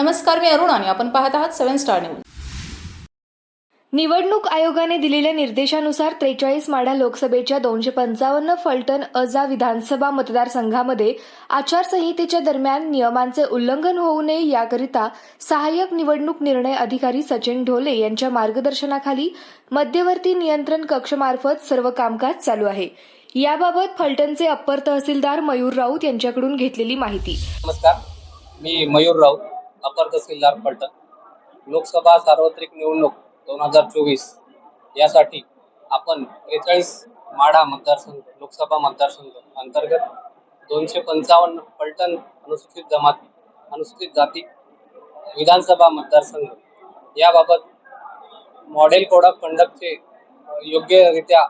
नमस्कार मी अरुण आणि आपण पाहत आहात सेव्हन स्टार न्यूज. निवडणूक आयोगाने दिलेल्या निर्देशानुसार त्रेचाळीस माढा लोकसभेच्या दोनशे पंचावन्न फलटण अजा विधानसभा मतदारसंघामध्ये आचारसंहितेच्या दरम्यान नियमांचे उल्लंघन होऊ नये याकरिता सहाय्यक निवडणूक निर्णय अधिकारी सचिन ढोले यांच्या मार्गदर्शनाखाली मध्यवर्ती नियंत्रण कक्षमार्फत सर्व कामकाज चालू आहे. याबाबत फलटणचे अप्पर तहसीलदार मयूर राऊत यांच्याकडून घेतलेली माहिती. नमस्कार मी मयूर राऊत. अपर तहसीलदार फलटण लोकसभा सार्वत्रिक निवडणूक दोन हजार चोवीस. यासाठी आपण त्रेचाळीस माढा मतदारसंघ लोकसभा मतदारसंघ अंतर्गत दोनशे पंचावन्न फलटण अनुसूचित जमाती अनुसूचित जाती विधानसभा मतदारसंघ. याबाबत मॉडेल कोड ऑफ कंडक्टचे योग्यरित्या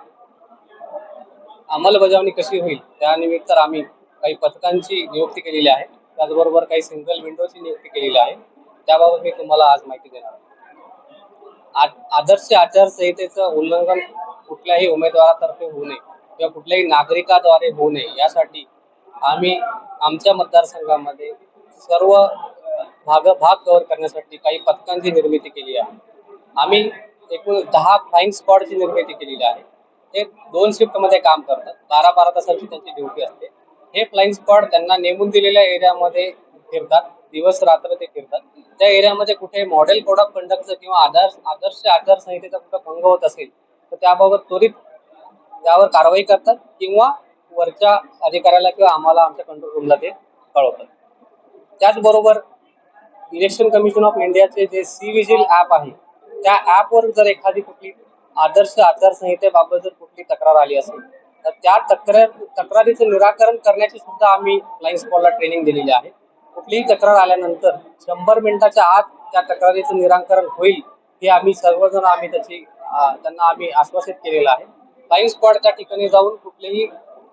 अंमलबजावणी कशी होईल त्यानिमित्त आम्ही काही पथकांची नियुक्ती केलेली आहे. त्याचबरोबर काही सिंगल विंडोची नियुक्ती केलेली आहे. त्याबाबत मी तुम्हाला आज माहिती देणार आहे. आदर्श आचारसंहितेचं उल्लंघन कुठल्याही उमेदवारातर्फे होऊ नये किंवा कुठल्याही नागरिकाद्वारे होऊ नये यासाठी आम्ही आमच्या मतदारसंघामध्ये सर्व भाग भाग कव्हर करण्यासाठी काही पथकांची निर्मिती केली आहे. आम्ही एकूण दहा फ्लाईंग स्क्वॉडची निर्मिती केलेली आहे. ते दोन शिफ्टमध्ये काम करतात. बारा बारा तासांची त्यांची ड्युटी असते. हे फ्लाइंग स्क्वॉड त्यांना नेमून दिलेल्या एरियामध्ये फिरतात. दिवस रात्र ते फिरतात. त्या एरियामध्ये कुठे मॉडेल कोड ऑफ कंडक्टचं किंवा आदर्श आदर्श आचारसंहितेचा कुठं भंग होत असेल तर त्याबाबत त्वरित त्यावर कारवाई करतात किंवा वरच्या अधिकाऱ्याला किंवा आम्हाला आमच्या कंट्रोल रूमला ते कळवतात. त्याचबरोबर इलेक्शन कमिशन ऑफ इंडियाचे जे सी विजिल ॲप आहे त्या ॲपवर जर एखादी कुठली आदर्श आचारसंहितेबाबत जर कुठली तक्रार आली असेल तर त्या तक्रार तक्रारीचं निराकरण करण्याची सुद्धा आम्ही फ्लाईंग स्पॉटला ट्रेनिंग दिलेली आहे. कुठलीही तक्रार आल्यानंतर शंभर मिनिटाच्या आत त्या तक्रारीचं निराकरण होईल हे आम्ही सर्वजण आम्ही त्याची त्यांना आम्ही आश्वासित केलेलं आहे. फ्लाईंग स्पॉट त्या ठिकाणी जाऊन कुठलीही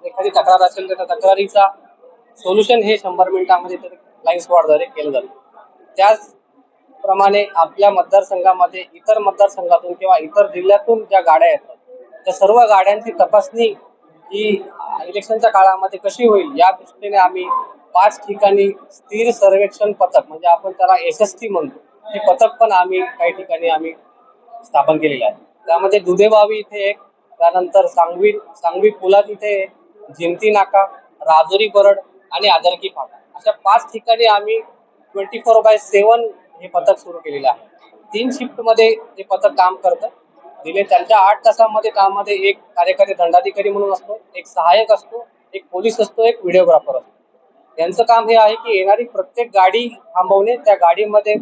एखादी तक्रार असेल तर त्या तक्रारीचा सोल्युशन हे शंभर मिनिटामध्ये तर फ्लाईंग स्पॉटद्वारे केलं जातं त्याचप्रमाणे आपल्या मतदारसंघामध्ये इतर मतदारसंघातून किंवा इतर जिल्ह्यातून ज्या गाड्या येतात त्या सर्व गाड्यांची तपासणी ही इलेक्शनच्या काळामध्ये कशी होईल या दृष्टीने आम्ही पाच ठिकाणी स्थिर सर्वेक्षण पथक म्हणजे आपण त्याला एस एस टी म्हणतो हे पथक पण आम्ही काही ठिकाणी आम्ही स्थापन केलेलं आहे. त्यामध्ये दुधेबावी इथे एक त्यानंतर सांगवी सांगवी पुलात इथे एक, जिंती नाका राजुरी बरड आणि आदरकी फाटा. अशा पाच ठिकाणी आम्ही ट्वेंटी फोर बाय सेवन हे पथक सुरू केलेलं आहे. तीन शिफ्टमध्ये हे पथक काम करतं. दिले. त्यांच्या आठ तासामध्ये कामामध्ये एक कार्यकारी दंडाधिकारी म्हणून असतो एक सहाय्यक असतो एक पोलीस असतो एक व्हिडिओग्राफर असतो. यांचं काम हे आहे की येणारी प्रत्येक गाडी थांबवणे. त्या गाडीमध्ये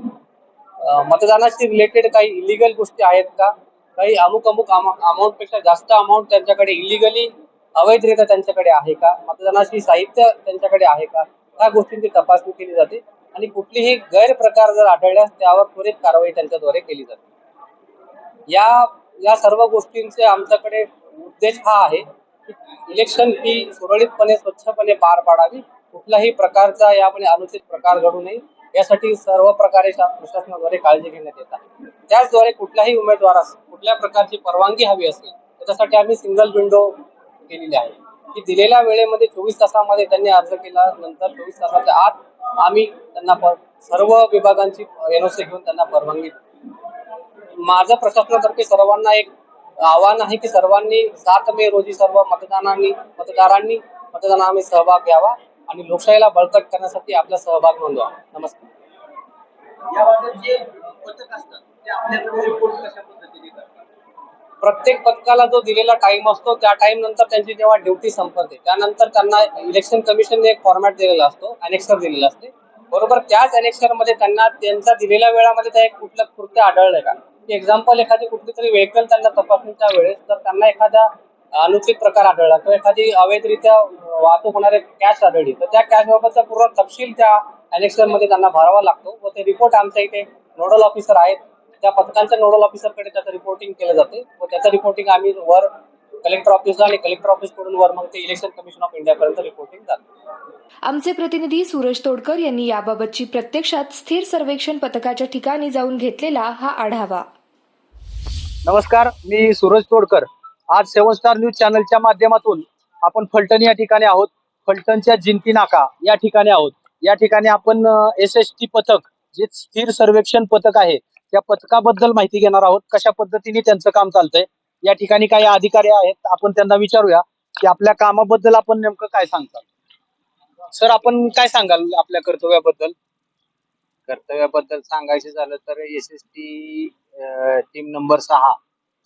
मतदानाशी रिलेटेड काही इलिगल गोष्टी आहेत का? काही अमुक अमुक अमाऊंटपेक्षा जास्त अमाऊंट त्यांच्याकडे इलिगली अवैधरित्या त्यांच्याकडे आहे का? मतदानाशी साहित्य त्यांच्याकडे आहे का? त्या गोष्टींची तपासणी केली जाते. आणि कुठलीही गैरप्रकार जर आढळल्यास त्यावर त्वरित कारवाई त्यांच्याद्वारे केली जाते. या या सर्व गोष्टींचे आमच्याकडे उद्देश हा आहे की इलेक्शन ही सुरळीतपणे स्वच्छपणे पार पाडावी. कुठल्याही प्रकारचा यामध्ये अनुचित प्रकार घडू नये. यासाठी सर्व प्रकारे प्रशासनाद्वारे काळजी घेण्यात येत आहे. त्याचद्वारे कुठल्याही उमेदवारास कुठल्या प्रकारची परवानगी हवी असेल त्याच्यासाठी आम्ही सिंगल विंडो केलेली आहे. की दिलेल्या वेळेमध्ये चोवीस तासामध्ये त्यांनी अर्ज केला नंतर चोवीस तासाच्या आत आम्ही त्यांना सर्व विभागांची एनओसी घेऊन त्यांना परवानगी माझं प्रशासनातर्फे सर्वांना एक आव्हान आहे की सर्वांनी सात मे रोजी सर्व मतदानांनी मतदारांनी मतदानामध्ये सहभाग घ्यावा आणि लोकशाहीला बळकट करण्यासाठी आपला सहभाग नोंदवा. नमस्कार. प्रत्येक पथकाला जो दिलेला टाइम असतो त्या टाइम नंतर त्यांची जेव्हा ड्युटी संपते त्यानंतर त्यांना इलेक्शन कमिशनने एक फॉर्मॅट दिलेला असतो अनेक्सर दिलेला असते. बरोबर त्याच अनेक्सरमध्ये त्यांना त्यांच्या दिलेल्या वेळामध्ये त्या एक कुठलं कृत्य आढळलंय का? म्हणजे एक्झाम्पल एखादी कुठली तरी व्हेकल त्यांना तपासणीच्या वेळेस जर त्यांना एखादा अनुचित प्रकार आढळला किंवा एखादी अवैधरित्या वाहतूक होणारे कॅश आढळली तर त्या कॅश बाबतचा पूर्ण तपशील त्या अनेक्सरमध्ये त्यांना भरावा लागतो व ते रिपोर्ट आमच्या इथे नोडल ऑफिसर आहेत. त्या पथकांच्या नोडल ऑफिसरकडे त्याचं रिपोर्टिंग केलं जाते व त्याचं रिपोर्टिंग आम्ही वर कलेक्टर ऑफिसला आणि कलेक्टर ऑफिसकडून वर मग ते इलेक्शन कमिशन ऑफ इंडियापर्यंत रिपोर्टिंग जाते. आमचे प्रतिनिधी सूरज तोडकर यांनी याबाबतची प्रत्यक्षात स्थिर सर्वेक्षण पथकाच्या ठिकाणी जाऊन घेतलेला हा आढावा. नमस्कार मी सूरज तोडकर. आज सेवन स्टार न्यूज चॅनलच्या माध्यमातून आपण फलटण या ठिकाणी आहोत. फलटणच्या जिंती नाका या ठिकाणी आहोत. या ठिकाणी आपण एस एस टी पथक जे स्थिर सर्वेक्षण पथक आहे त्या पथकाबद्दल माहिती घेणार आहोत. कशा पद्धतीने त्यांचं काम चालतंय? या ठिकाणी काही अधिकारी आहेत आपण त्यांना विचारूया की आपल्या कामाबद्दल आपण नेमकं काय सांगता? सर आपण काय सांगाल आपल्या कर्तव्याबद्दल? कर्तव्याबद्दल सांगायचं झालं तर S S T team number सहा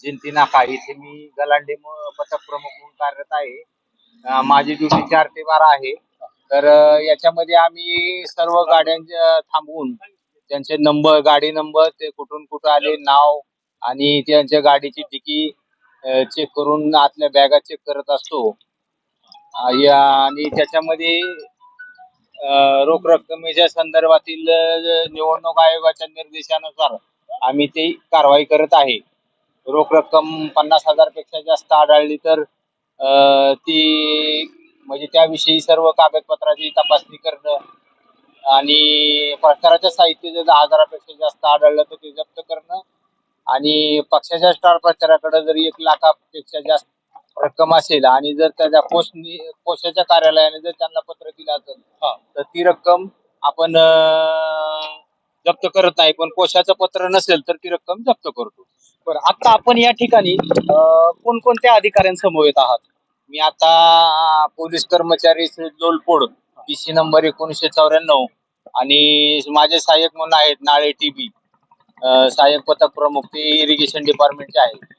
जिंती नाका इथे मी गलांडे पथक प्रमुख म्हणून कार्यरत आहे. माझी ड्युटी चार ते बारा आहे. तर याच्यामध्ये आम्ही सर्व गाड्यांच्या थांबवून त्यांचे नंबर गाडी नंबर ते कुठून कुठं आले नाव आणि त्यांच्या गाडीची डिकी चेक करून आतल्या बॅगा चेक करत असतो. या- आणि त्याच्यामध्ये रोख रकमेच्या संदर्भातील निवडणूक आयोगाच्या निर्देशानुसार आम्ही ती कारवाई करत आहे. रोख रक्कम पन्नास हजारपेक्षा जास्त आढळली तर ती म्हणजे त्याविषयी सर्व कागदपत्राची तपासणी करणं आणि प्रचाराच्या साहित्य जर दहा हजारापेक्षा जास्त आढळलं तर ते जप्त करणं आणि पक्षाच्या स्टार प्रचाराकडे जर एक लाखापेक्षा जास्त रक्कम असेल आणि जर त्याच्या पोस्ट पोस्टाच्या कार्यालयाने जर त्यांना पत्र दिलं असेल तर ती रक्कम आपण जप्त करत नाही. पण कोशाचं पत्र नसेल तर ती रक्कम जप्त करतो. बरं आता आपण या ठिकाणी कोणकोणत्या अधिकाऱ्यांसमवेत आहात? मी आता पोलीस कर्मचारी श्री लोलपोड पीसी नंबर एकोणीसशे चौऱ्याण्णव आणि माझे सहाय्यक म्हणून आहेत नाळे टीबी सहाय्यक पथक प्रमुख ते इरिगेशन डिपार्टमेंटचे आहेत.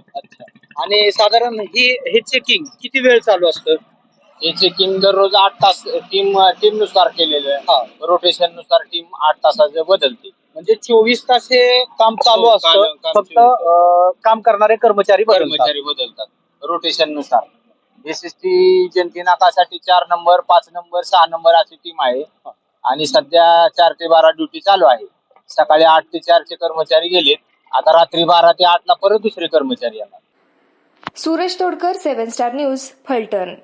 आणि साधारण ही हे चेकिंग किती वेळ चालू असतं? हे चेकिंग दररोज आठ तास टीम टीमनुसार केलेलं आहे. रोटेशननुसार टीम आठ तासाचं बदलते. म्हणजे चोवीस तास हे काम चालू हो, असतं. काम- काम फक्त काम करणारे कर्मचारी बदलतात. कर्मचारी बदलतात. रोटेशननुसार. एस एस टी जयंती नाकासाठी चार नंबर पाच नंबर सहा नंबर अशी टीम आहे. आणि सध्या चार ते बारा ड्युटी चालू आहे. सकाळी आठ ते चार चे कर्मचारी गेलेत. आता रात्री बारा ते आठ ला परत दुसरे कर्मचारी येणार. Suraj Todkar seven star news Phaltan.